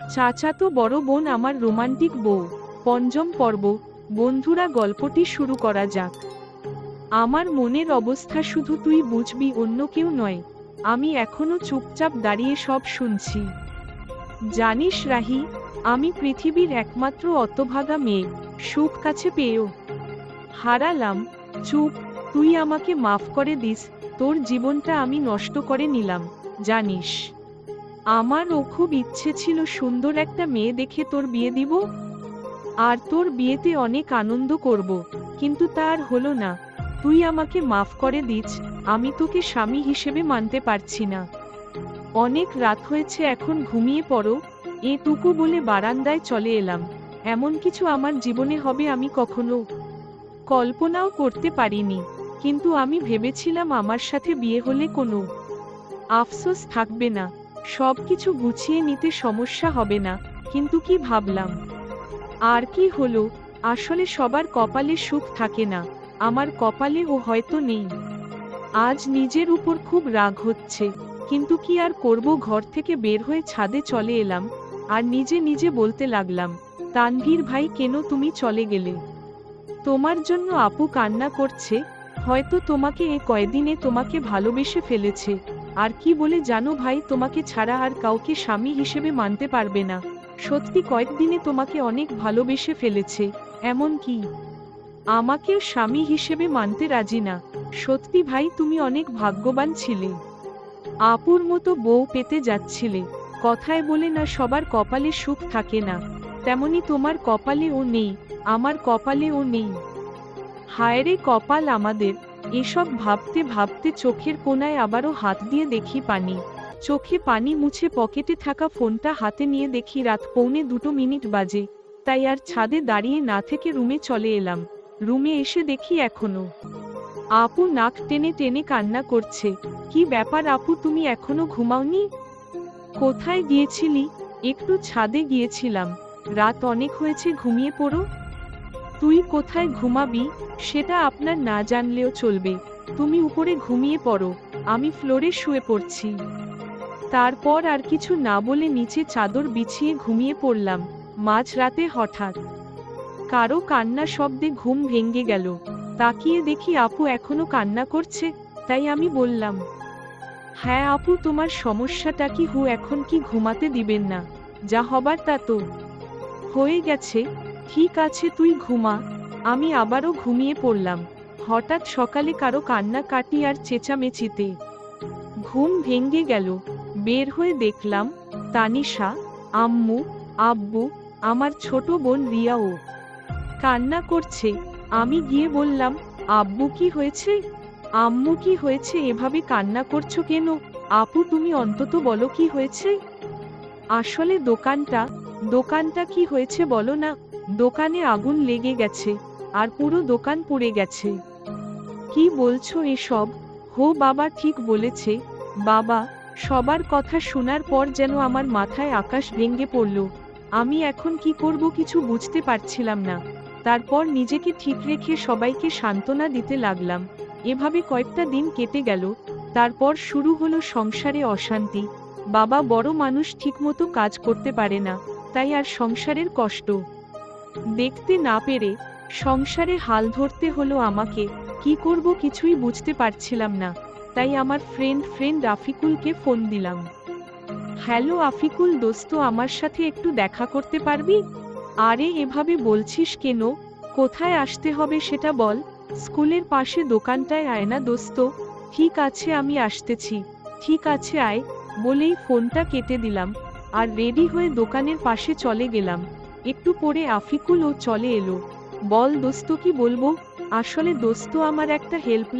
চাচাতো বড় বোন আমার রোমান্টিক বউ, পঞ্চম পর্ব। বন্ধুরা, গল্পটি শুরু করা যাক। আমার মনের অবস্থা শুধু তুই বুঝবি, অন্য কেউ নয়। আমি এখনও চুপচাপ দাঁড়িয়ে সব শুনছি। জানিস রাহি, আমি পৃথিবীর একমাত্র অতভাগা মেয়ে, সুখ কাছে পেয়েও। হারালাম, চুপ, তুই আমাকে মাফ করে দিস, তোর জীবনটা আমি নষ্ট করে নিলাম, জানিস। আমারও খুব ইচ্ছে ছিল সুন্দর একটা মেয়ে দেখে তোর বিয়ে দিব, আর তোর বিয়েতে অনেক আনন্দ করব, কিন্তু তার হলো না। তুই আমাকে মাফ করে দিস, আমি তোকে স্বামী হিসেবে মানতে পারছি না। অনেক রাত হয়েছে, এখন ঘুমিয়ে পড়ো। এটুকু বলে বারান্দায় চলে এলাম। এমন কিছু আমার জীবনে হবে আমি কখনো কল্পনাও করতে পারিনি, কিন্তু আমি ভেবেছিলাম আমার সাথে বিয়ে হলে কোনো আফসোস থাকবে না। সব কিছু গুছিয়ে নিতে সমস্যা হবে না, কিন্তু কি ভাবলাম? আর কি হলো? আসলে সবার কপালে সুখ থাকে না, আমার কপালে ও হয়তো নেই। আজ নিজের উপর খুব রাগ হচ্ছে, কিন্তু কি আর করব ঘর থেকে বের হয়ে ছাদে চলে এলাম, আর নিজে নিজে বলতে লাগলাম, তানভীর ভাই, কেন তুমি চলে গেলে? তোমার জন্য আপু কান্না করছে, হয়তো তোমাকে এ কয়দিনে তোমাকে ভালোবেসে ফেলেছে। আর কি বলে জানো ভাই, তোমাকে ছাড়া আর কাউকে স্বামী হিসেবে মানতে পারবে না। সত্যি কয়েকদিনে তোমাকে অনেক ভালোবেসে ফেলেছে, এমন কি? আমাকেও স্বামী হিসেবে মানতে রাজি না। সত্যি ভাই, তুমি অনেক ভাগ্যবান ছিলে। আপুর মতো বউ পেতে যাচ্ছিলে। কথায় বলে না সবার কপালে সুখ থাকে না। তেমনি তোমার কপালে ও নেই, আমার কপালে ও নেই হায়রে কপাল আমাদের। এসব ভাবতে ভাবতে চোখের কোনায় আবারও হাত দিয়ে দেখি পানি। চোখে পানি মুছে পকেটে থাকা ফোনটা হাতে নিয়ে দেখি রাত পৌনে দুটো মিনিট বাজে। তাই আর ছাদে দাঁড়িয়ে না থেকে রুমে চলে এলাম। রুমে এসে দেখি এখনও। আপু নাক টেনে টেনে কান্না করছে। কি ব্যাপার আপু, তুমি এখনও ঘুমাওনি? কোথায় গিয়েছিলি? একটু ছাদে গিয়েছিলাম। রাত অনেক হয়েছে, ঘুমিয়ে পড়ো। তুই কোথায় ঘুমাবি, সেটা আপনার না জানলেও চলবে। তুমি উপরে ঘুমিয়ে পড়ো, আমি ফ্লোরে শুয়ে পড়ছি। তারপর আর কিছু না বলে নিচে চাদর বিছিয়ে ঘুমিয়ে পড়লাম মাঝরাতে হঠাৎ। কারও কান্না শব্দে ঘুম ভেঙে গেল। তাকিয়ে দেখি আপু এখনও কান্না করছে, তাই আমি বললাম হ্যাঁ আপু, তোমার সমস্যাটা কি? হু, এখন কি ঘুমাতে দিবেন না? যা হবার তা তো। হয়ে গেছে ঠিক আছে, তুই ঘুমা। আমি আবারও ঘুমিয়ে পড়লাম। হঠাৎ সকালে কারও কান্না কাটি আর চেঁচামেচিতে। ঘুম ভেঙ্গে গেল। বের হয়ে দেখলাম, তানিশা, আম্মু, আব্বু, আমার ছোট বোন রিয়াও। কান্না করছে। আমি গিয়ে বললাম, আব্বু কি হয়েছে? আম্মু কি হয়েছে? এভাবে কান্না করছ কেন? আপু, তুমি অন্তত বলো কি হয়েছে? আসলে দোকানটা দোকানটা কি হয়েছে বলো না। দোকানে আগুন লেগে গেছে, আর পুরো দোকান পুড়ে গেছে। কি বলছো এসব? হো বাবা ঠিক বলেছে। বাবা, সবার কথা শোনার পর যেন আমার মাথায় আকাশ ভেঙে পড়ল। আমি এখন কি করব কিছু বুঝতে পারছিলাম না। তারপর নিজেকে ঠিক রেখে সবাইকে সান্ত্বনা দিতে লাগলাম। এভাবে কয়েকটা দিন কেটে গেল। তারপর শুরু হলো সংসারে অশান্তি। বাবা বড় মানুষ ঠিকমতো কাজ করতে পারে না, তাই আর সংসারের কষ্ট। দেখতে না পেরে সংসারে হাল ধরতে হলো আমাকে, কি করব কিছুই বুঝতে পারছিলাম না, তাই আমার ফ্রেন্ড ফ্রেন্ড আফিকুলকে ফোন দিলাম। হ্যালো আফিকুল দোস্ত, আমার সাথে একটু দেখা করতে পারবি? আরে, এভাবে বলছিস কেন? কোথায় আসতে হবে সেটা বল। স্কুলের পাশে দোকানটায় আয় না দোস্ত। ঠিক আছে, আমি আসতেছি। ঠিক আছে, আয়। বলেই ফোনটা কেটে দিলাম। আর রেডি হয়ে দোকানের পাশে চলে গেলাম। একটু পরে আফিকুলও চলে এলো। বল দোস্ত কি বলব? আসলে দোস্ত আমার একটা হেল্প